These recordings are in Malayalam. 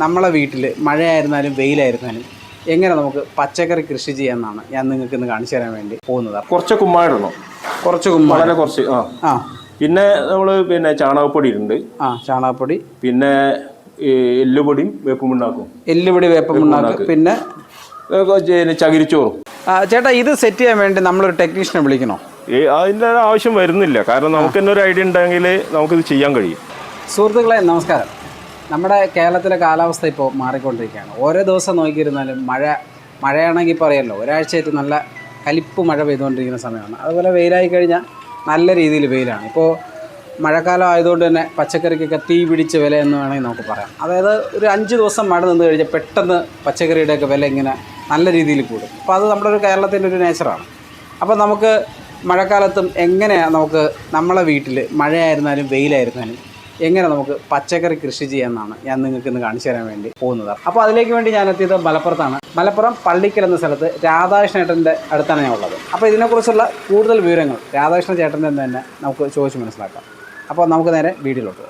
നമ്മളെ വീട്ടിൽ മഴയായിരുന്നാലും വെയിലായിരുന്നാലും എങ്ങനെ നമുക്ക് പച്ചക്കറി കൃഷി ചെയ്യാമെന്നാണ് ഞാൻ നിങ്ങൾക്ക് ഇന്ന് കാണിച്ചു തരാൻ വേണ്ടി പോകുന്നത്. കുറച്ച് കുമ്മായിടണം കുറച്ച് കുമ്പ വളരെ കുറച്ച് ആ. ആ. പിന്നെ നമ്മൾ പിന്നെ ചാണകപ്പൊടി ഉണ്ട് ആ ചാണകപ്പൊടി. പിന്നെ ഈ എല്ലുപൊടിയും വേപ്പും ഉണ്ടാക്കും. എല്ലുപൊടി വേപ്പമുണ്ടാക്ക് പിന്നെ? ചകിരിച്ചോറും. ആ, ചേട്ടാ ഇത് സെറ്റ് ചെയ്യാൻ വേണ്ടി നമ്മളൊരു ടെക്നീഷ്യനെ വിളിക്കണോ? ഈ അതിന്റെ ആവശ്യം വരുന്നില്ല. കാരണം നമുക്ക് തന്നെ ഒരു ഐഡിയ ഉണ്ടെങ്കിൽ നമുക്കിത് ചെയ്യാൻ കഴിയും. സുഹൃത്തുക്കളെ നമസ്കാരം. നമ്മുടെ കേരളത്തിലെ കാലാവസ്ഥ ഇപ്പോൾ മാറിക്കൊണ്ടിരിക്കുകയാണ്. ഓരോ ദിവസം നോക്കിയിരുന്നാലും മഴ മഴയാണെങ്കിൽ പറയല്ലോ ഒരാഴ്ചയായിട്ട് നല്ല കലിപ്പ് മഴ പെയ്തുകൊണ്ടിരിക്കുന്ന സമയമാണ്. അതുപോലെ വെയിലായി കഴിഞ്ഞാൽ നല്ല രീതിയിൽ വെയിലാണ്. ഇപ്പോൾ മഴക്കാലം ആയതുകൊണ്ട് തന്നെ പച്ചക്കറിക്കൊക്കെ തീ പിടിച്ച വില എന്ന് വേണമെങ്കിൽ നമുക്ക് പറയാം. അതായത് ഒരു അഞ്ച് ദിവസം മഴ നിന്ന് കഴിഞ്ഞാൽ പെട്ടെന്ന് പച്ചക്കറിയുടെയൊക്കെ വില ഇങ്ങനെ നല്ല രീതിയിൽ കൂടും. അപ്പോൾ അത് നമ്മുടെ ഒരു കേരളത്തിന്റെ ഒരു നേച്ചറാണ്. അപ്പോൾ നമുക്ക് മഴക്കാലത്തും എങ്ങനെയാണ് നമുക്ക് നമ്മളെ വീട്ടിൽ മഴയായിരുന്നാലും വെയിലായിരുന്നാലും എങ്ങനെ നമുക്ക് പച്ചക്കറി കൃഷി ചെയ്യാമെന്നാണ് ഞാൻ നിങ്ങൾക്ക് ഇന്ന് കാണിച്ചു തരാൻ വേണ്ടി പോകുന്നത്. അപ്പോൾ അതിലേക്ക് വേണ്ടി ഞാൻ എത്തിയത് മലപ്പുറത്താണ്. മലപ്പുറം പള്ളിക്കൽ എന്ന സ്ഥലത്ത് രാധാകൃഷ്ണ ചേട്ടന്റെ അടുത്താണ് ഞാൻ ഉള്ളത്. അപ്പോൾ ഇതിനെക്കുറിച്ചുള്ള കൂടുതൽ വിവരങ്ങൾ രാധാകൃഷ്ണ ചേട്ടന്റെ തന്നെ നമുക്ക് ചോദിച്ച് മനസ്സിലാക്കാം. അപ്പോൾ നമുക്ക് നേരെ വീഡിയോയിലോട്ട്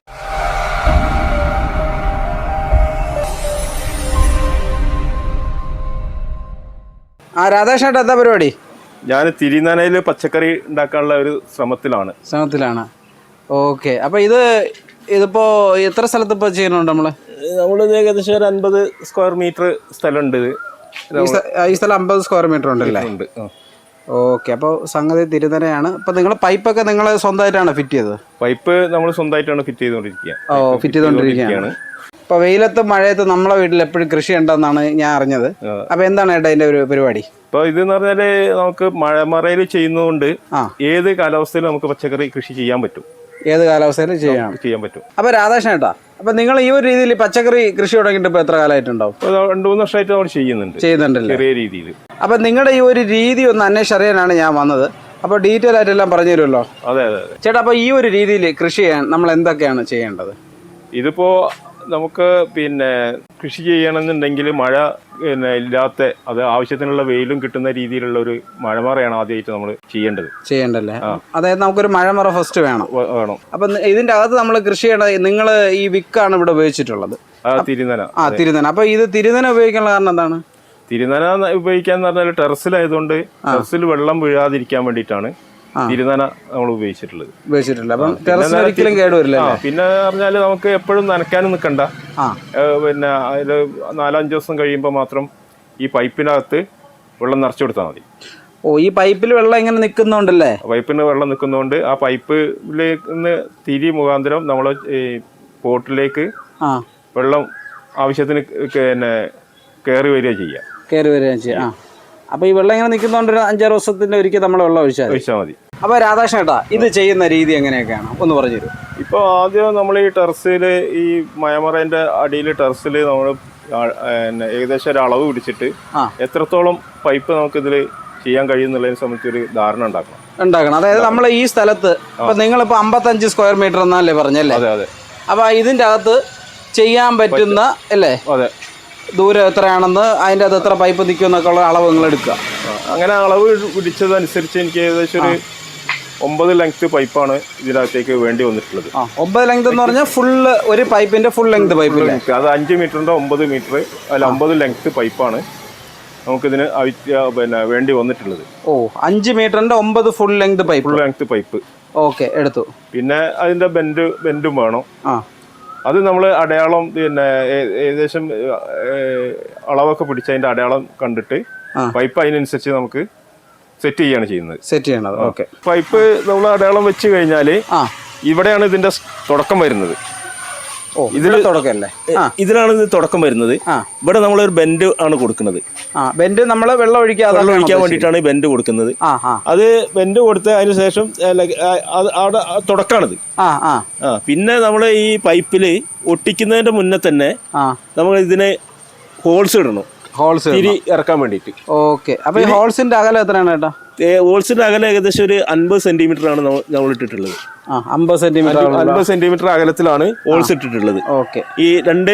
ആ രാധാകൃഷ്ണ എന്താ പരിപാടി? ഞാൻ തിരിനനയിൽ പച്ചക്കറി ഉണ്ടാക്കാനുള്ള ഒരു ശ്രമത്തിലാണ്. ശ്രമത്തിലാണ്. ഓക്കെ. അപ്പോൾ ഇത് ഇതിപ്പോൾ എത്ര സ്ഥലത്ത് ഇപ്പോൾ ചെയ്യുന്നുണ്ട് നമ്മൾ നമ്മൾ ഏകദേശം ഒരു അൻപത് സ്ക്വയർ മീറ്റർ സ്ഥലമുണ്ട് ഇത്. ഈ സ്ഥ- ഈ സ്ഥലം അമ്പത് സ്ക്വയർ മീറ്റർ ഉണ്ടല്ലേ? ഉണ്ട്. ഓക്കെ അപ്പോൾ സംഗതി തിരുനരയാണ്. അപ്പോൾ നിങ്ങൾ പൈപ്പൊക്കെ നിങ്ങൾ സ്വന്തമായിട്ടാണ് ഫിറ്റ് ചെയ്തത്? പൈപ്പ് നമ്മൾ സ്വന്തമായിട്ടാണ് ഫിറ്റ് ചെയ്തുകൊണ്ടിരിക്കുക. ഓ ഫിറ്റ് ചെയ്തുകൊണ്ടിരിക്കുകയാണ്. ഇപ്പൊ വെയിലത്ത് മഴയത്ത് നമ്മളെ വീട്ടിൽ എപ്പോഴും കൃഷി ഉണ്ടെന്നാണ് ഞാൻ അറിഞ്ഞത്. അപ്പൊ അപ്പോൾ എന്താണ് ഏട്ടാ അതിന്റെ ഒരു പരിപാടി? ഇപ്പൊ ഇതെന്ന് പറഞ്ഞാൽ നമുക്ക് മഴമറയിൽ ചെയ്യുന്നതുകൊണ്ട്. ഏത് കാലാവസ്ഥയിലും നമുക്ക് പച്ചക്കറി കൃഷി ചെയ്യാൻ പറ്റും. ഏത് കാലാവസ്ഥയിലും ചെയ്യാം. ചെയ്യാൻ പറ്റും. അപ്പൊ രാധാകൃഷ്ണൻ ഏട്ടാ അപ്പോൾ നിങ്ങൾ ഈ ഒരു രീതിയിൽ പച്ചക്കറി കൃഷി തുടങ്ങിയിട്ട് എത്ര കാലമായിട്ടുണ്ടാവും? രണ്ടു മൂന്ന് വർഷമായിട്ട് നമ്മൾ ചെയ്യുന്നുണ്ട്. ചെയ്യുന്നുണ്ടല്ലോ? ചെറിയ രീതിയിൽ. അപ്പൊ നിങ്ങളുടെ ഈ ഒരു രീതി ഒന്ന് അന്വേഷിച്ചറിയാനാണ് ഞാൻ വന്നത്. അപ്പോൾ ഡീറ്റെയിൽ ആയിട്ടെല്ലാം പറഞ്ഞു തരുമല്ലോ അതെ അതെ അതെ. ചേട്ടാ അപ്പോൾ ഈ ഒരു രീതിയിൽ കൃഷി ചെയ്യാൻ നമ്മൾ എന്തൊക്കെയാണ് ചെയ്യേണ്ടത്? ഇതിപ്പോ നമുക്ക് പിന്നെ കൃഷി ചെയ്യണമെന്നുണ്ടെങ്കിൽ മഴ പിന്നെ ഇല്ലാത്ത അത് ആവശ്യത്തിനുള്ള വെയിലും കിട്ടുന്ന രീതിയിലുള്ള ഒരു മഴമറയാണ് ആദ്യമായിട്ട് നമ്മൾ ചെയ്യേണ്ടത്. ചെയ്യേണ്ടല്ലേ? അതായത് നമുക്കൊരു മഴമറ ഫസ്റ്റ് വേണം. വേണം. അപ്പൊ ഇതിന്റെ അകത്ത് നമ്മൾ കൃഷി ചെയ്യണത് നിങ്ങൾ ഈ വിക്കാണ് ഇവിടെ ഉപയോഗിച്ചിട്ടുള്ളത്. തിരുനന. ആ തിരുനന. അപ്പൊ ഇത് തിരുനന ഉപയോഗിക്കാനുള്ള കാരണം എന്താണ്? തിരുനന ഉപയോഗിക്കാന്ന് പറഞ്ഞാൽ ടെറസിലായതുകൊണ്ട് ടെറസിൽ വെള്ളം വീഴാതിരിക്കാൻ വേണ്ടിയിട്ടാണ്. തിരുനന നമ്മൾ ഉപയോഗിച്ചിട്ടുള്ളത്. ഉപയോഗിച്ചിട്ടുള്ളത് അപ്പം ടെറസിന് ഒരിക്കലും കേടുവരില്ല ആ പിന്നെ പറഞ്ഞാൽ നമുക്ക് എപ്പോഴും നനയ്ക്കാനും നിൽക്കണ്ട പിന്നെ അതിൽ നാലഞ്ച് ദിവസം കഴിയുമ്പോൾ മാത്രം ഈ പൈപ്പിനകത്ത് വെള്ളം നിറച്ചു കൊടുത്താൽ മതി. ഓ ഈ പൈപ്പിൽ വെള്ളം ഇങ്ങനെ നിൽക്കുന്നുണ്ടല്ലേ പൈപ്പിന് വെള്ളം നിൽക്കുന്നതുകൊണ്ട് ആ പൈപ്പിലേക്ക് നിന്ന് തിരി മുഖാന്തരം നമ്മൾ ഈ പോട്ടിലേക്ക് വെള്ളം ആവശ്യത്തിന് പിന്നെ കയറി വരിക ചെയ്യുക കയറി വരിക ചെയ്യാം. അപ്പൊ ഈ വെള്ളം ഇങ്ങനെ നിൽക്കുന്നതുകൊണ്ട് ഒരു അഞ്ചാറ് ദിവസത്തിന്റെ ഒരിക്കൽ നമ്മൾ വെള്ളം ഒഴിച്ചാൽ. ഒഴിച്ചാൽ മതി. അപ്പൊ രാധാകൃഷ്ണ ഏട്ടാ ഇത് ചെയ്യുന്ന രീതി എങ്ങനെയൊക്കെയാണ്? ഒന്ന് പറഞ്ഞു തരൂ. ഇപ്പോൾ ആദ്യം നമ്മൾ ഈ ടെറസിൽ ഈ മയമറേന്റെ അടിയിൽ ടെറസിൽ നമ്മൾ ഏകദേശം ഒരു അളവ് പിടിച്ചിട്ട് എത്രത്തോളം പൈപ്പ് നമുക്ക് നമുക്കിതിൽ ചെയ്യാൻ കഴിയുന്നുള്ളതിനെ സംബന്ധിച്ച് ഒരു ധാരണ ഉണ്ടാക്കണം. ഉണ്ടാക്കണം. അതായത് നമ്മൾ ഈ സ്ഥലത്ത് ഇപ്പൊ നിങ്ങളിപ്പോ അമ്പത്തഞ്ച് സ്ക്വയർ മീറ്റർ എന്നല്ലേ പറഞ്ഞല്ലേ? അതെ അതെ. അപ്പൊ ഇതിന്റെ അകത്ത് ചെയ്യാൻ പറ്റുന്ന അല്ലേ? അതെ. ദൂരം എത്രയാണെന്ന് അതിന്റെ അത് എത്ര പൈപ്പ് നിൽക്കും എന്നൊക്കെ ഉള്ള അളവ് നിങ്ങൾ എടുക്കുക. അങ്ങനെ അളവ് പിടിച്ചതനുസരിച്ച് എനിക്ക് ഏകദേശം ഒരു ഒമ്പത് ലെങ്ത് പൈപ്പാണ് ഇതിനകത്തേക്ക് വേണ്ടി വന്നിട്ടുള്ളത്. ആ ഒമ്പത് ലെങ്ത് എന്ന് പറഞ്ഞാൽ ഫുള്ള് ഒരു പൈപ്പിന്റെ ഫുൾ ലെങ്ത് പൈപ്പ് ലെങ്ത് അത് അഞ്ച് മീറ്ററിന്റെ ഒമ്പത് മീറ്റർ അല്ല ഒമ്പത് ലെങ്ത് പൈപ്പാണ് നമുക്കിതിന് ആവശ്യ- പിന്നെ വേണ്ടി വന്നിട്ടുള്ളത്. ഓ അഞ്ച് മീറ്ററിന്റെ ഒമ്പത് full length pipe full length pipe okay എടുത്തു. പിന്നെ അതിന്റെ ബെൻഡ് ബെൻഡും വേണം. ആ. അത് നമ്മൾ അടയാളം പിന്നെ ഏകദേശം അളവൊക്കെ പിടിച്ച് അതിന്റെ അടയാളം കണ്ടിട്ട് പൈപ്പ് അതിനനുസരിച്ച് നമുക്ക് സെറ്റ് ചെയ്യാണ് ചെയ്യുന്നത്. സെറ്റ് ചെയ്യണത്. ഓക്കെ. പൈപ്പ് നമ്മൾ അടയാളം വെച്ച് കഴിഞ്ഞാൽ ഇവിടെയാണ് ഇതിന്റെ തുടക്കം വരുന്നത്. ഇതിൽ തുടക്കല്ലേ? ആ. ഇതിലാണ് ഇത് തുടക്കം വരുന്നത്. ഇവിടെ നമ്മൾ ഒരു ബെൻഡ് ആണ് കൊടുക്കുന്നത്. ബെൻഡ് നമ്മൾ വെള്ളം ഒഴിക്കാതെ വെള്ളം ഒഴിക്കാൻ വേണ്ടിയിട്ടാണ് ഈ ബെൻഡ് കൊടുക്കുന്നത്. അത് ബെൻഡ് കൊടുത്ത അതിന് ശേഷം അവിടെ തുടക്കമാണിത് ആ പിന്നെ നമ്മൾ ഈ പൈപ്പിൽ ഒട്ടിക്കുന്നതിന്റെ മുന്നേ തന്നെ നമ്മൾ ഇതിന് ഹോൾസ് ഇടണം. ഹോൾസ് തിരി ഇറക്കാൻ വേണ്ടിട്ട് ഓക്കെ അപ്പൊ ഈ ഹോൾസിന്റെ അകലം എത്രയാണ് ഏട്ടാ? ഹോൾസിന്റെ അകലം ഏകദേശം ഒരു അൻപത് സെന്റിമീറ്റർ ആണ് നമ്മ- നമ്മൾ ഇട്ടിട്ടുള്ളത്. ആ അമ്പത് സെന്റിമീറ്റർ അൻപത് സെന്റിമീറ്റർ അകലത്തിലാണ് ഹോൾസ് ഇട്ടിട്ടുള്ളത്. ഓക്കെ ഈ രണ്ട്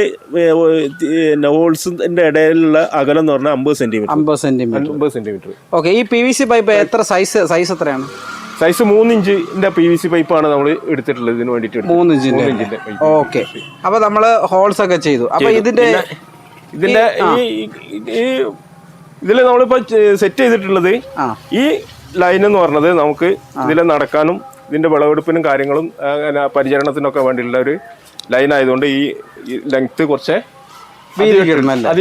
ഹോൾസിന്റെ ഇടയിലുള്ള അകലം എന്ന് പറഞ്ഞാൽ അമ്പത് സെന്റിമീറ്റർ. അമ്പത് സെന്റിമീറ്റർ. അമ്പത് സെന്റിമീറ്റർ. ഓക്കെ ഈ പി വി സി പൈപ്പ് എത്ര സൈസ് സൈസ് എത്രയാണ്? സൈസ് മൂന്നിഞ്ചിന്റെ പി വി സി പൈപ്പാണ് നമ്മൾ എടുത്തിട്ടുള്ളത് ഇതിന് വേണ്ടിട്ട്. മൂന്ന് ഇഞ്ചിന്റെ മൂന്നിഞ്ചിന്റെ. ഓക്കെ അപ്പൊ നമ്മൾ ഹോൾസ് ഒക്കെ ചെയ്തു. അപ്പൊ ഇതിന്റെ ഇതിന്റെ ഈ ഈ ഇതിൽ നമ്മളിപ്പോ സെറ്റ് ചെയ്തിട്ടുള്ളത് ഈ ലൈൻ എന്ന് പറഞ്ഞത് നമുക്ക് ഇതിൽ നടക്കാനും ഇതിന്റെ വിളവെടുപ്പിനും കാര്യങ്ങളും പരിചരണത്തിനൊക്കെ വേണ്ടിയുള്ള ഒരു ലൈൻ ആയതുകൊണ്ട് ഈ ലെങ്ത് കുറച്ച് ആ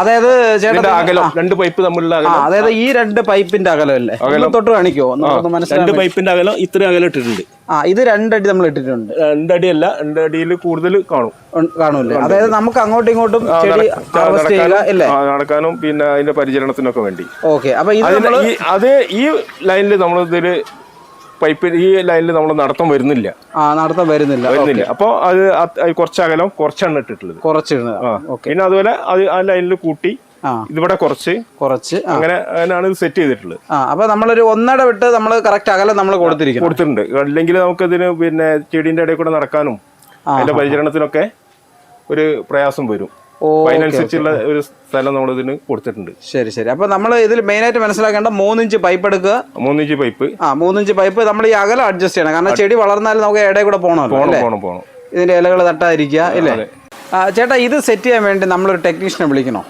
അതായത് ചേട്ടാ അകലം രണ്ട് പൈപ്പ് തമ്മിലുള്ള അകലം. അതായത് ഈ രണ്ട് പൈപ്പിന്റെ അകലമല്ലേ ഒന്ന് തൊട്ട് കാണിക്കോ രണ്ട് പൈപ്പിന്റെ അകലം ഇത്ര അകലം ഇട്ടിട്ടുണ്ട്. ആ ഇത് രണ്ടടി നമ്മൾ ഇട്ടിട്ടുണ്ട്. രണ്ടടിയല്ല രണ്ടടിയിൽ കൂടുതൽ കാണും. കാണൂല്ലേ? അതായത് നമുക്ക് അങ്ങോട്ടും ഇങ്ങോട്ടും നടക്കാനും പിന്നെ അതിന്റെ പരിചരണത്തിനൊക്കെ വേണ്ടി. ഓക്കെ അപ്പൊ അത് ഈ ലൈനിൽ നമ്മൾ ഇതിൽ പൈപ്പ് ഈ ലൈനിൽ നമ്മൾ നടത്തം വരുന്നില്ല. ആ നടത്താൻ വരുന്നില്ല. വരുന്നില്ല. അപ്പോൾ അത് കുറച്ച് അകലം കുറച്ചാണ് ഇട്ടിട്ടുള്ളത്. കുറച്ചിടുന്നത്. പിന്നെ അതുപോലെ അത് ആ ലൈനിൽ കൂട്ടി ഇവിടെ ഇതിവിടെ കുറച്ച് കുറച്ച് അങ്ങനെ അങ്ങനെയാണ് ഇത് സെറ്റ് ചെയ്തിട്ടുള്ളത്. ആ അപ്പൊ നമ്മളൊരു ഒന്നട വിട്ട് നമ്മൾ കറക്റ്റ് അകലം നമ്മൾ കൊടുത്തിരിക്കും കൊടുത്തിട്ടുണ്ട്. അല്ലെങ്കിൽ നമുക്കതിന് പിന്നെ ചെടീന്റെ ഇടയിൽ കൂടെ നടക്കാനും അതിന്റെ പരിചരണത്തിനൊക്കെ ഒരു പ്രയാസം വരും. അതിനനുസരിച്ചുള്ള ഒരു സ്ഥലം നമ്മൾ ഇതിന് കൊടുത്തിട്ടുണ്ട്. ശരി ശരി. അപ്പൊ നമ്മൾ ഇതിൽ മെയിൻ ആയിട്ട് മനസ്സിലാക്കേണ്ട മൂന്നിഞ്ച് പൈപ്പ് എടുക്കുക. മൂന്നിഞ്ച് പൈപ്പ് ആ മൂന്നിഞ്ച് പൈപ്പ് നമ്മൾ ഈ അകലം അഡ്ജസ്റ്റ് ചെയ്യണം. കാരണം ചെടി വളർന്നാലും നമുക്ക് ഇടയിൽ കൂടെ പോകണം അല്ലേ? പോണം പോണം. ഇതിന്റെ ഇലകൾ തട്ടാതിരിക്കുക ഇല്ലേ? ചേട്ടാ ഇത് സെറ്റ് ചെയ്യാൻ വേണ്ടി നമ്മളൊരു ടെക്നീഷ്യനെ വിളിക്കണോ?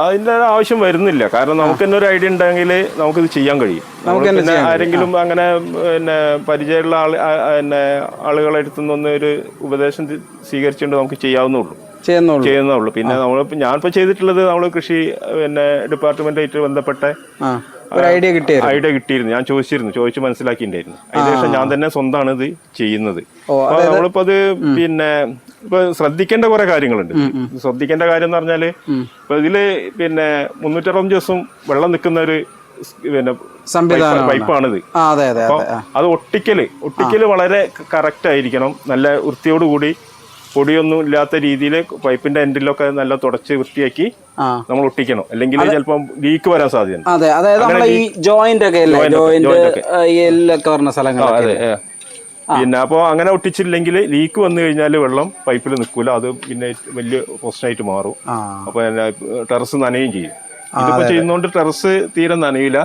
അതിന്റെ ആവശ്യം വരുന്നില്ല. കാരണം നമുക്ക് തന്നെ ഒരു ഐഡിയ ഉണ്ടെങ്കിൽ നമുക്ക് ഇത് ചെയ്യാൻ കഴിയും. പിന്നെ ആരെങ്കിലും അങ്ങനെ പിന്നെ പരിചയമുള്ള ആൾ ആ- ആ, പിന്നെ ആളുകളെ അടുത്തുനിന്ന് ഒരു ഉപദേശം സ്വീകരിച്ചുകൊണ്ട് നമുക്ക് ചെയ്യാവുന്നുള്ളൂ ചെയ്യുന്നുള്ളൂ. ചെയ്യുന്നുള്ളൂ. പിന്നെ നമ്മൾ ഞാനിപ്പോൾ ചെയ്തിട്ടുള്ളത് നമ്മൾ കൃഷി പിന്നെ ഡിപ്പാർട്ട്മെന്റായിട്ട് ബന്ധപ്പെട്ട ഐഡിയ കിട്ടിയ ഐഡിയ കിട്ടിയിരുന്നു. ഞാൻ ചോദിച്ചിരുന്നു. ചോദിച്ചു മനസ്സിലാക്കിയിട്ടുണ്ടായിരുന്നു. അതിനുശേഷം ഞാൻ തന്നെ സ്വന്തമാണ് ഇത് ചെയ്യുന്നത്. നമ്മളിപ്പോ അത് പിന്നെ ഇപ്പൊ ശ്രദ്ധിക്കേണ്ട കുറെ കാര്യങ്ങളുണ്ട്. ശ്രദ്ധിക്കേണ്ട കാര്യം എന്ന് പറഞ്ഞാൽ ഇപ്പൊ ഇതിൽ പിന്നെ മുന്നൂറ്ററുപത് ദിവസം വെള്ളം നിൽക്കുന്ന ഒരു പിന്നെ പൈപ്പാണിത്. അത് ഒട്ടിക്കൽ ഒട്ടിക്കൽ വളരെ കറക്റ്റ് ആയിരിക്കണം. നല്ല വൃത്തിയോടുകൂടി പൊടിയൊന്നും ഇല്ലാത്ത രീതിയിൽ പൈപ്പിന്റെ എൻഡിലൊക്കെ നല്ല തുടച്ച് വൃത്തിയാക്കി നമ്മൾ ഒട്ടിക്കണം. അല്ലെങ്കിൽ ചിലപ്പോൾ ലീക്ക് വരാൻ സാധ്യതയുണ്ട്. അതെ അതായത് നമ്മളെ ഈ ജോയിന്റ് ഒക്കെ ജോയിന്റ് പറഞ്ഞ പിന്നെ അപ്പോൾ അങ്ങനെ ഒട്ടിച്ചില്ലെങ്കിൽ ലീക്ക് വന്നു കഴിഞ്ഞാൽ വെള്ളം പൈപ്പിൽ നിൽക്കൂല. അത് പിന്നെ വലിയ പ്രശ്നമായിട്ട് മാറും. അപ്പോൾ അപ്പൊ ടെറസ് നനയും ചെയ്യും. ഇതിപ്പോ ചെയ്യുന്നോണ്ട് ടെറസ് തീരെ നനയില്ല.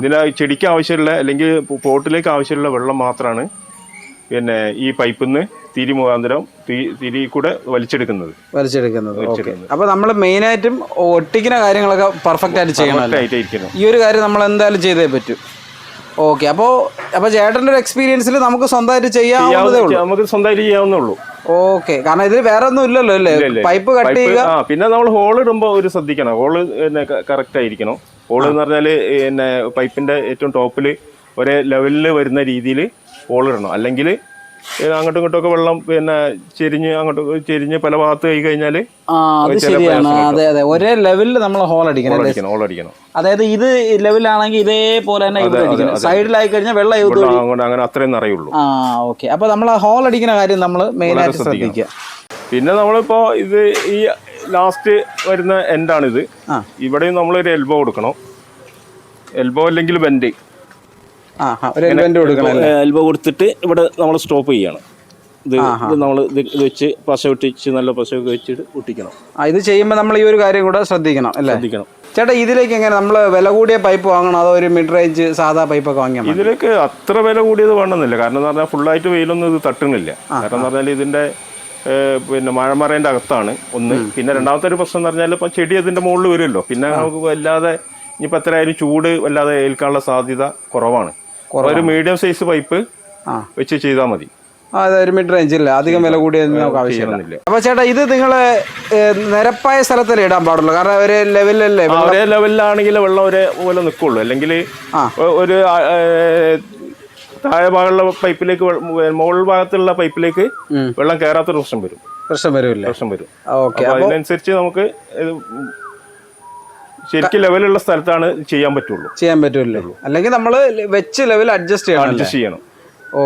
ഇതിന് ചെടിക്ക് ആവശ്യമുള്ള അല്ലെങ്കിൽ പോട്ടിലേക്ക് ആവശ്യമുള്ള വെള്ളം മാത്രമാണ് പിന്നെ ഈ പൈപ്പിൽ നിന്ന് തിരി മുഖാന്തരം തിരി കൂടെ വലിച്ചെടുക്കുന്നത്. വലിച്ചെടുക്കുന്നത്. അപ്പൊ നമ്മൾ മെയിൻ ആയിട്ടും ഒട്ടിക്കുന്ന കാര്യങ്ങളൊക്കെ പെർഫെക്റ്റ് ആയിട്ട് ചെയ്യണം ഈ ഒരു കാര്യം നമ്മൾ എന്തായാലും ചെയ്തേ പറ്റൂ. ഓക്കെ. അപ്പോ അപ്പൊ ചേട്ടന്റെ ഒരു എക്സ്പീരിയൻസിൽ നമുക്ക് സ്വന്തമായിട്ട് ചെയ്യാവുന്നതേ ഉള്ളൂ. നമുക്ക് സ്വന്തമായിട്ട് ചെയ്യാവുന്നേ ഉള്ളൂ. ഓക്കെ. കാരണം ഇതിൽ വേറെ ഒന്നും ഇല്ലല്ലോ അല്ലേ? പൈപ്പ് കട്ട് ചെയ്യുക. പിന്നെ നമ്മൾ ഹോൾ ഇടുമ്പോൾ ഒരു ശ്രദ്ധിക്കണം. ഹോൾ കറക്റ്റ് ആയിരിക്കണം. ഹോൾ എന്ന് പറഞ്ഞാൽ പിന്നെ പൈപ്പിന്റെ ഏറ്റവും ടോപ്പിൽ ഒരേ ലെവലിൽ വരുന്ന രീതിയിൽ ഹോൾ ഇടണം. അല്ലെങ്കിൽ അങ്ങോട്ടും ഇങ്ങോട്ടും ഒക്കെ വെള്ളം പിന്നെ ചെരിഞ്ഞ് അങ്ങോട്ടും ചെരിഞ്ഞ് പല ഭാഗത്ത് കൈ കഴിഞ്ഞാൽ ആ അത് ശരിയാണ്. അതെ അതെ. ഒരേ ലെവലിൽ നമ്മൾ ഹോൾ അടിക്കണം? ഹോൾ അടിക്കണം അതായത് ഇത് ലെവലാണെങ്കിൽ ഇതേപോലെ തന്നെ ഇവിടെ അടിക്കണം. സൈഡിലായി കഴിഞ്ഞാൽ വെള്ളം അങ്ങനെ അത്രയും നിറയുള്ളൂ. ആ ഓക്കെ അപ്പൊ നമ്മൾ ഹോൾ അടിക്കുന്ന കാര്യം നമ്മൾ മെയിൻ ആയിട്ട് ശ്രദ്ധിക്കുക. പിന്നെ നമ്മളിപ്പോ ഇത് ഈ ലാസ്റ്റ് വരുന്ന എൻഡാണിത്. ഇവിടെയും നമ്മളൊരു എൽബോ കൊടുക്കണം എൽബോ അല്ലെങ്കിൽ ബെൻഡ് ആ ആ, ഒരു എലിമെന്റ് കൊടുക്കണം അല്ലേ എൽബോ കൊടുത്തിട്ട് ഇവിടെ നമ്മൾ സ്റ്റോപ്പ് ചെയ്യണം. ഇത് ഇത് നമ്മൾ ഇത് വെച്ച് പശ ഒട്ടിച്ച് നല്ല പശ ഒക്കെ വെച്ചിട്ട് ഒട്ടിക്കണം ആ ഇത് ചെയ്യുമ്പോൾ നമ്മൾ ഈ ഒരു കാര്യം കൂടെ ശ്രദ്ധിക്കണം അല്ലേ? ശ്രദ്ധിക്കണം. ചേട്ടാ ഇതിലേക്ക് എങ്ങനെ നമ്മൾ വില കൂടിയ പൈപ്പ് വാങ്ങണം? അതോ ഒരു മിഡ് റേഞ്ച് സാധാ പൈപ്പൊക്കെ വാങ്ങിയാൽ മതി? ഇതിലേക്ക് അത്ര വില കൂടിയത് വേണമെന്നില്ല. കാരണം എന്ന് പറഞ്ഞാൽ ഫുള്ളായിട്ട് വെയിലൊന്നും ഇത് തട്ടുന്നില്ല. കാരണം എന്ന് പറഞ്ഞാൽ ഇതിന്റെ പിന്നെ മഴമറേന്റെ അകത്താണ് ഒന്ന്. പിന്നെ രണ്ടാമത്തെ ഒരു പ്രശ്നം എന്ന് പറഞ്ഞാൽ ഇപ്പം ചെടി അതിന്റെ മുകളിൽ വരുമല്ലോ. പിന്നെ നമുക്ക് വല്ലാതെ ഇനിയിപ്പോൾ എത്രയായാലും ചൂട് വല്ലാതെ ഏൽക്കാനുള്ള സാധ്യത കുറവാണ്. ഒരു മീഡിയം സൈസ് പൈപ്പ് വെച്ച് ചെയ്താൽ മതി. ഒരു മിഡ് റേഞ്ച് ഇല്ല അധികം വില കൂടിയൊന്നും നമുക്ക് ആവശ്യമില്ല. അപ്പൊ ചേട്ടാ ഇത് നിങ്ങൾ നിരപ്പായ സ്ഥലത്തല്ലേ ഇടാൻ പാടുള്ളൂ? കാരണം ഒരു ലെവലല്ലേ ഒരേ ലെവലിലാണെങ്കിൽ വെള്ളം ഒരേ പോലെ നിൽക്കുള്ളൂ അല്ലെങ്കിൽ ഒരു താഴെ ഭാഗമുള്ള പൈപ്പിലേക്ക് മുകൾ ഭാഗത്തുള്ള പൈപ്പിലേക്ക് വെള്ളം കയറാത്തൊരു പ്രശ്നം വരും. പ്രശ്നം വരും പ്രശ്നം വരും. അതിനനുസരിച്ച് നമുക്ക് ശരിക്കും ലെവലുള്ള സ്ഥലത്താണ് ചെയ്യാൻ പറ്റുള്ളൂ. ചെയ്യാൻ പറ്റുള്ളൂ. അല്ലെങ്കിൽ നമ്മൾ വെച്ച് ലെവൽ അഡ്ജസ്റ്റ് ചെയ്യണം അഡ്ജസ്റ്റ് ചെയ്യണം.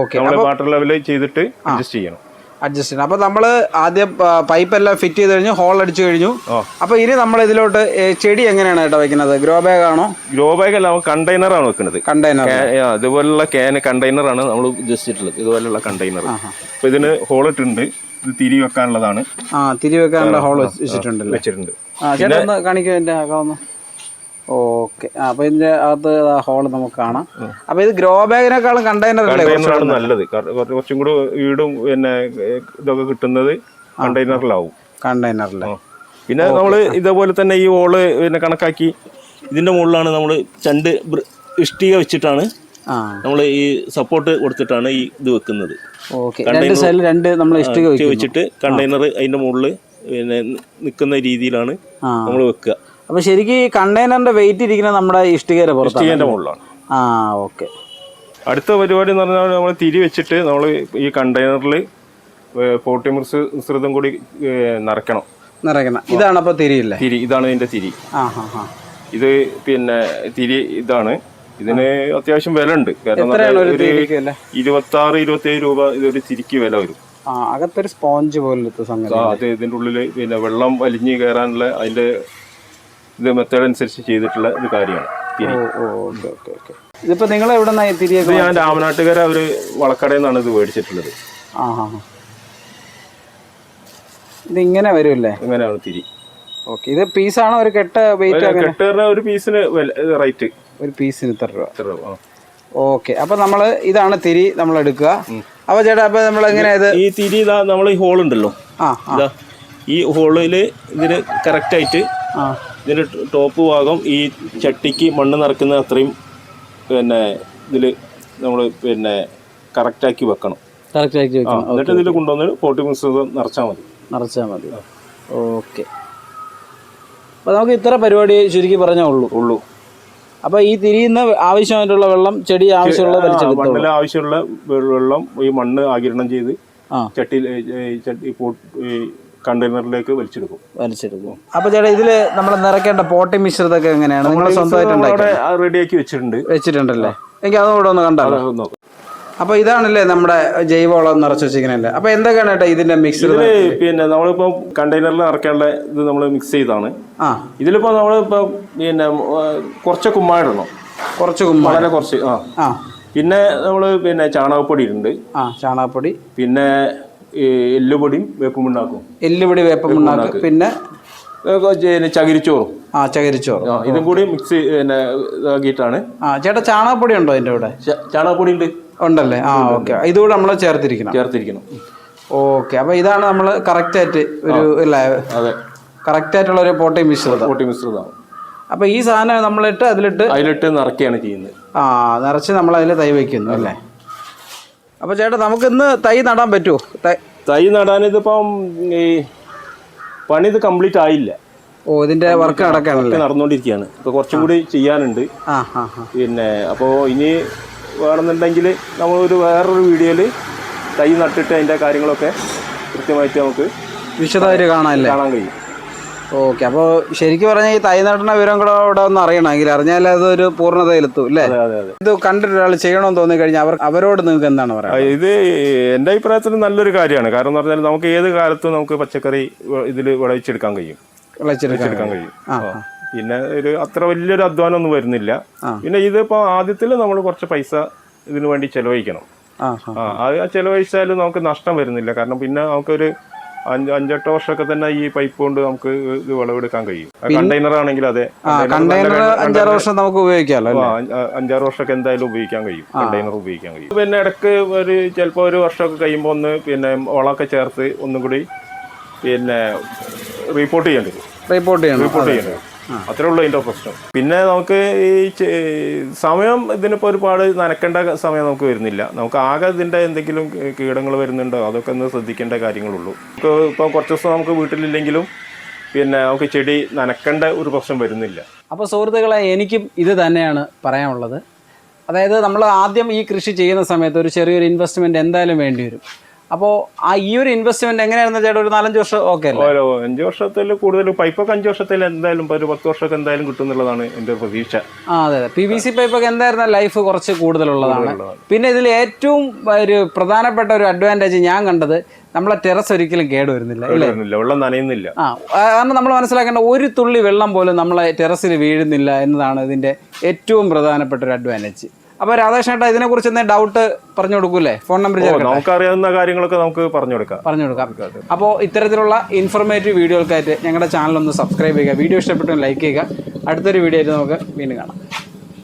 ഓക്കെ നമ്മൾ വാട്ടർ ലെവൽ ചെയ്തിട്ട് അഡ്ജസ്റ്റ് ചെയ്യണം. അഡ്ജസ്റ്റ് ചെയ്യണം. അപ്പൊ നമ്മൾ ആദ്യം പൈപ്പ് എല്ലാം ഫിറ്റ് ചെയ്ത് കഴിഞ്ഞു ഹോൾ അടിച്ചു കഴിഞ്ഞു. അപ്പോൾ അപ്പൊ ഇനി നമ്മൾ ഇതിലോട്ട് ചെടി എങ്ങനെയാണ് കേട്ടോ വെക്കുന്നത്? ഗ്രോ ബാഗ് ആണോ? ഗ്രോ ബാഗ് അല്ല കണ്ടെയ്നർ ആണ് വെക്കുന്നത്. കണ്ടെയ്നർ ഇതുപോലുള്ള ക്യാൻ കണ്ടെയ്നറാണ് നമ്മൾ ഉദ്ദേശിച്ചിട്ടുള്ളത് ഇതുപോലുള്ള കണ്ടെയ്നർ അപ്പൊ ഇതിന് ഹോളിട്ടുണ്ട് ഇത് തിരി വെക്കാനുള്ളതാണ്. ആ തിരി വെക്കാനുള്ള ഹോൾ വെച്ചിട്ടുണ്ട് വെച്ചിട്ടുണ്ട്. ആ ഓക്കെ. അപ്പൊ ഇതിന്റെ അകത്ത് ഹോൾ നമുക്ക് കാണാം. അപ്പൊ ഇത് ഗ്രോ ബാഗിനേക്കാളും കണ്ടെയ്നർ കണ്ടെയ്നറാണ് നല്ലത്. കുറച്ചും കൂടി വീടും പിന്നെ ഇതൊക്കെ കിട്ടുന്നത് കണ്ടെയ്നറിലാവും കണ്ടെയ്നറിലെ പിന്നെ നമ്മൾ ഇതേപോലെ തന്നെ ഈ ഹോൾ പിന്നെ കണക്കാക്കി ഇതിന്റെ മുകളിലാണ് നമ്മൾ ചണ്ട് ഇഷ്ടിക വെച്ചിട്ടാണ് നമ്മൾ ഈ സപ്പോർട്ട് കൊടുത്തിട്ടാണ് ഈ ഇത് വെക്കുന്നത്. രണ്ട് നമ്മൾ ഇഷ്ടിക വെച്ചിട്ട് കണ്ടെയ്നർ അതിന്റെ മുകളിൽ പിന്നെ നിൽക്കുന്ന രീതിയിലാണ് നമ്മൾ വെക്കുക. അപ്പോൾ ശരിക്കും ഈ കണ്ടെയ്നറിന്റെ വെയിറ്റ് ഇരിക്കുന്നത് നമ്മുടെ ഇഷ്ടികയുടെ പുറത്താണ് ഇഷ്ടികന്റെ മുകളിലാണ്. ആ ഓക്കെ അടുത്ത പരിപാടി എന്ന് പറഞ്ഞാൽ നമ്മൾ തിരി വെച്ചിട്ട് നമ്മൾ ഈ കണ്ടെയ്നറിൽ പോട്ടി മിശ്രിതം കൂടി ഏ, നിറയ്ക്കണം നിറയ്ക്കണം ഇതാണ് അപ്പോൾ തിരിയില്ലേ തിരി ഇതാണ് ഇതിന്റെ തിരി. ആ ഹാ. ഹാ ഇത് പിന്നെ തിരി ഇതാണ്. ഇതിന് അത്യാവശ്യം വില ഉണ്ട് കാരണം എന്ന് എത്രയാണ് ഒരു ഒരു തിരിക്ക് അല്ലേ ഇരുപത്തി ആറ് ഇരുപത്തി ഏഴ് രൂപ ഇതൊരു തിരിക്ക് വില വരും. ആ അകത്തൊരു സ്പോഞ്ച് പോലത്തെ സംഗതി ആ, അത് ഇതിന്റെ ഉള്ളിൽ പിന്നെ വെള്ളം വലിഞ്ഞു കയറാനുള്ള അതിന്റെ ഇത് മെത്തേഡ് അനുസരിച്ച് ചെയ്തിട്ടുള്ള ഒരു കാര്യമാണ്. ഇതിപ്പോ നിങ്ങൾ എവിടെ ഇത് ഞാൻ രാമനാട്ടുകര ഒരു വളക്കടയിൽ നിന്നാണ് ഇത് മേടിച്ചിട്ടുള്ളത്. ഇതിങ്ങനെ വരുമല്ലേ? ഇങ്ങനെയാണ് തിരി. ഓക്കെ ഇത് പീസാണോ? ഒരു കെട്ട് വെയിറ്റ് കെട്ടുകാരന് ഒരു പീസിന് റേറ്റ്. ഒരു പീസിന് ഇത്ര രൂപ. ഇത്ര രൂപ ആ. ഓക്കെ അപ്പൊ നമ്മൾ ഇതാണ് തിരി നമ്മൾ എടുക്കുക. അപ്പൊ ചേട്ടാ അപ്പൊ നമ്മൾ എങ്ങനെയാ ഇത്? ഈ തിരി ഇതാ നമ്മൾ ഈ ഹോൾ ഉണ്ടല്ലോ. ഈ ഹോളിൽ ഇതിന് കറക്റ്റ് ആയിട്ട് ആ ഇതിന്റെ ടോപ്പ് ഭാഗം ഈ ചട്ടിക്ക് മണ്ണ് നിറക്കുന്ന അത്രയും പിന്നെ ഇതിൽ നമ്മൾ പിന്നെ കറക്റ്റാക്കി വെക്കണം. കറക്റ്റാക്കി വെക്കണം. എന്നിട്ട് ഇതിൽ കൊണ്ടുവന്ന് പോട്ടി മിശ്രിതം നിറച്ചാൽ മതി. നിറച്ചാൽ മതി. ഓക്കെ അപ്പോൾ നമുക്ക് ഇത്ര പരിപാടി ചുരുക്കി പറഞ്ഞേ ഉള്ളൂ. ഉള്ളൂ. അപ്പോൾ ഈ തിരിയുന്ന ആവശ്യമായിട്ടുള്ള വെള്ളം ചെടി ആവശ്യമുള്ള മണ്ണിൽ ആവശ്യമുള്ള വെള്ളം ഈ മണ്ണ് ആകിരണം ചെയ്ത് ചട്ടി ചട്ടി കണ്ടെയ്നറിലേക്ക് വലിച്ചെടുക്കും. വലിച്ചെടുക്കും. അപ്പൊ ചേട്ടാ ഇതിൽ നമ്മൾ നിറയ്ക്കേണ്ട പോട്ടി മിശ്രിതൊക്കെ എങ്ങനെയാണ്? നിങ്ങൾ സ്വന്തമായിട്ട് റെഡിയാക്കി വെച്ചിട്ടുണ്ട്. വെച്ചിട്ടുണ്ടല്ലേ? എനിക്ക് അതും കൂടെ ഒന്ന് കണ്ടാലോ? നോക്കാം. അപ്പൊ ഇതാണല്ലേ നമ്മുടെ ജൈവവളം നിറച്ച് വെച്ചിരിക്കണല്ലേ അപ്പൊ എന്തൊക്കെയാണ് കേട്ടോ ഇതിന്റെ മിക്സ് പിന്നെ നമ്മളിപ്പോ കണ്ടെയ്നറിൽ നിറയ്ക്കാനുള്ള ഇത് നമ്മൾ മിക്സ് ചെയ്താണ്. ആ. ഇതിലിപ്പോ നമ്മളിപ്പോ പിന്നെ കുറച്ച് കുമ്മായിടണം കുറച്ച് കുമ്മ വളരെ കുറച്ച് ആ. ആ. പിന്നെ നമ്മൾ പിന്നെ ചാണകപ്പൊടി ഉണ്ട് ആ ചാണകപ്പൊടി. പിന്നെ എല്ലുപൊടിയും വേപ്പുമുണ്ണാക്കും. എല്ലുപൊടി വേപ്പമുണ്ടാക്ക് പിന്നെ? ചകിരിച്ചോറും. ആ ചകരിച്ചോറ്. ആ, ഇതും കൂടി മിക്സ് പിന്നെ ഇതാക്കിയിട്ടാണ്. ആ ചേട്ടാ ചാണകപ്പൊടി ഉണ്ടോ അതിന്റെ കൂടെ? ച- ചാണകപ്പൊടി ഉണ്ട് ഉണ്ടല്ലേ? ആ ഓക്കെ. ഇതുകൂടെ നമ്മൾ ചേർത്തിരിക്കണം. ചേർത്തിരിക്കണം. ഓക്കെ. അപ്പൊ ഇതാണ് നമ്മൾ കറക്റ്റ് ആയിട്ട് ഒരു അല്ലേ അതെ. കറക്റ്റ് ആയിട്ടുള്ള ഒരു പോട്ടി മിശ്രിതം. പൊട്ടി മിശ്രിതമാണ് അപ്പൊ ഈ സാധനം നമ്മളിട്ട് അതിലിട്ട് അതിലിട്ട് നിറയ്ക്കുകയാണ് ചെയ്യുന്നത്. ആ നിറച്ച് നമ്മൾ അതിൽ തൈ വയ്ക്കുന്നു അല്ലേ? അപ്പൊ ചേട്ടാ നമുക്ക് ഇന്ന് തൈ നടാൻ പറ്റുമോ തൈ നടാൻ ഇതിപ്പം ഈ പണി ഇത് കംപ്ലീറ്റ് ആയില്ല. ഓ ഇതിന്റെ വർക്ക് നടക്കാണല്ലേ നടന്നുകൊണ്ടിരിക്കുകയാണ്. ഇപ്പൊ കുറച്ചും കൂടി ചെയ്യാനുണ്ട്. പിന്നെ അപ്പോൾ ഇനി വേണമെന്നുണ്ടെങ്കിൽ നമ്മളൊരു വേറൊരു വീഡിയോയിൽ തൈ നട്ടിട്ട് അതിന്റെ കാര്യങ്ങളൊക്കെ കൃത്യമായിട്ട് നമുക്ക് വിശദമായിട്ട് കാണാൻ കഴിയും. ഓക്കെ അപ്പോൾ ശരിക്കും പറഞ്ഞാൽ ഈ തൈനാട്ടിന്റെ വിവരം കൂടെ ഇവിടെ ഒന്ന് അറിയണമെങ്കിൽ അറിഞ്ഞാൽ അതൊരു പൂർണതയിലെത്തും അല്ലേ? ഇത് കണ്ടിട്ട് ഒരാൾ ചെയ്യണമെന്ന് തോന്നി കഴിഞ്ഞാൽ അവർ അവരോട് നിങ്ങൾക്ക് എന്താണ് പറയുക ഇത് എന്റെ അഭിപ്രായത്തിൽ നല്ലൊരു കാര്യമാണ്. കാരണം എന്ന് പറഞ്ഞാൽ നമുക്ക് ഏത് കാലത്തും നമുക്ക് പച്ചക്കറി ഇതിൽ വിളയിച്ചെടുക്കാൻ കഴിയും. വിളവിച്ചെടുക്കാൻ കഴിയും. പിന്നെ ഒരു അത്ര വലിയൊരു അധ്വാനം ഒന്നും വരുന്നില്ല. പിന്നെ ഇതിപ്പോ ആദ്യത്തിൽ നമ്മൾ കുറച്ച് പൈസ ഇതിനു വേണ്ടി ചെലവഴിക്കണം. ആ ആ അത് ചെലവഴിച്ചാലും നമുക്ക് നഷ്ടം വരുന്നില്ല. കാരണം പിന്നെ നമുക്കൊരു അഞ്ചെട്ട് വർഷമൊക്കെ തന്നെ ഈ പൈപ്പ് കൊണ്ട് നമുക്ക് ഇത് വിളവെടുക്കാൻ കഴിയും. കണ്ടെയ്നർ ആണെങ്കിൽ അതെ. കണ്ടെയ്നർ അഞ്ചാറ് വർഷം നമുക്ക് ഉപയോഗിക്കാമല്ലോ അഞ്ചാറ് വർഷമൊക്കെ എന്തായാലും ഉപയോഗിക്കാൻ കഴിയും. കണ്ടെയ്നർ ഉപയോഗിക്കാൻ കഴിയും. പിന്നെ ഇടയ്ക്ക് ഒരു ചിലപ്പോൾ ഒരു വർഷമൊക്കെ കഴിയുമ്പോൾ ഒന്ന് പിന്നെ വളമൊക്കെ ചേർത്ത് ഒന്നും കൂടി പിന്നെ റിപ്പോർട്ട് ചെയ്യേണ്ടി റിപ്പോർട്ട് ചെയ്യണം. റിപ്പോർട്ട് ചെയ്യേണ്ടി അത്രേ ഉള്ളൂ അതിന്റെ പ്രശ്നം. പിന്നെ നമുക്ക് ഈ സമയം ഇതിനിപ്പോൾ ഒരുപാട് നനക്കേണ്ട സമയം നമുക്ക് വരുന്നില്ല. നമുക്ക് ആകെ ഇതിന്റെ എന്തെങ്കിലും കീടങ്ങൾ വരുന്നുണ്ടോ? അതൊക്കെ ഒന്ന് ശ്രദ്ധിക്കേണ്ട കാര്യങ്ങളുള്ളൂ. നമുക്ക് ഇപ്പം കുറച്ച് ദിവസം നമുക്ക് വീട്ടിലില്ലെങ്കിലും പിന്നെ നമുക്ക് ചെടി നനക്കേണ്ട ഒരു പ്രശ്നം വരുന്നില്ല. അപ്പോൾ സുഹൃത്തുക്കളെ എനിക്കും ഇത് തന്നെയാണ് പറയാനുള്ളത്. അതായത് നമ്മൾ ആദ്യം ഈ കൃഷി ചെയ്യുന്ന സമയത്ത് ഒരു ചെറിയൊരു ഇൻവെസ്റ്റ്മെന്റ് എന്തായാലും വേണ്ടി വരും. അപ്പോൾ ആ ഈ ഒരു ഇൻവെസ്റ്റ്മെന്റ് എങ്ങനെയായിരുന്നു ചേട്ടാ? ഒരു നാലഞ്ച് വർഷം ഓക്കെ ഓരോ അഞ്ച് വർഷത്തിൽ കൂടുതൽ പൈപ്പൊക്കെ അഞ്ച് വർഷത്തിൽ എന്തായാലും ഒരു പത്ത് വർഷമൊക്കെ എന്തായാലും കിട്ടും എന്നുള്ളതാണ് എന്റെ പ്രതീക്ഷ. ആ അതെ അതെ. പി വി സി പൈപ്പൊക്കെ എന്തായിരുന്ന ലൈഫ് കുറച്ച് കൂടുതലുള്ളതാണ്. പിന്നെ ഇതിൽ ഏറ്റവും ഒരു പ്രധാനപ്പെട്ട ഒരു അഡ്വാന്റേജ് ഞാൻ കണ്ടത് നമ്മളെ ടെറസ് ഒരിക്കലും കേടുവരുന്നില്ല അല്ലേ? വരുന്നില്ല വെള്ളം നനയുന്നില്ല. ആ ആ, കാരണം നമ്മൾ മനസ്സിലാക്കേണ്ട ഒരു തുള്ളി വെള്ളം പോലും നമ്മളെ ടെറസിൽ വീഴുന്നില്ല എന്നതാണ് ഇതിന്റെ ഏറ്റവും പ്രധാനപ്പെട്ട ഒരു അഡ്വാന്റേജ് അപ്പോൾ രാധാകൃഷ്ണേട്ടാ ഇതിനെക്കുറിച്ച് എന്തെങ്കിലും ഡൗട്ട് പറഞ്ഞു കൊടുക്കൂലേ? ഫോൺ നമ്പർ നമുക്ക് അറിയാവുന്ന നമുക്കറിയാവുന്ന കാര്യങ്ങളൊക്കെ നമുക്ക് പറഞ്ഞു കൊടുക്കാം. പറഞ്ഞു കൊടുക്കാം. അപ്പോൾ ഇത്തരത്തിലുള്ള ഇൻഫോർമേറ്റീവ് വീഡിയോകൾക്കായിട്ട് ഞങ്ങളുടെ ചാനൽ ഒന്ന് സബ്സ്ക്രൈബ് ചെയ്യുക. വീഡിയോ ഇഷ്ടപ്പെട്ടു ലൈക്ക് ചെയ്യുക. അടുത്തൊരു വീഡിയോ ആയിട്ട് നമുക്ക് വീണ്ടും കാണാം.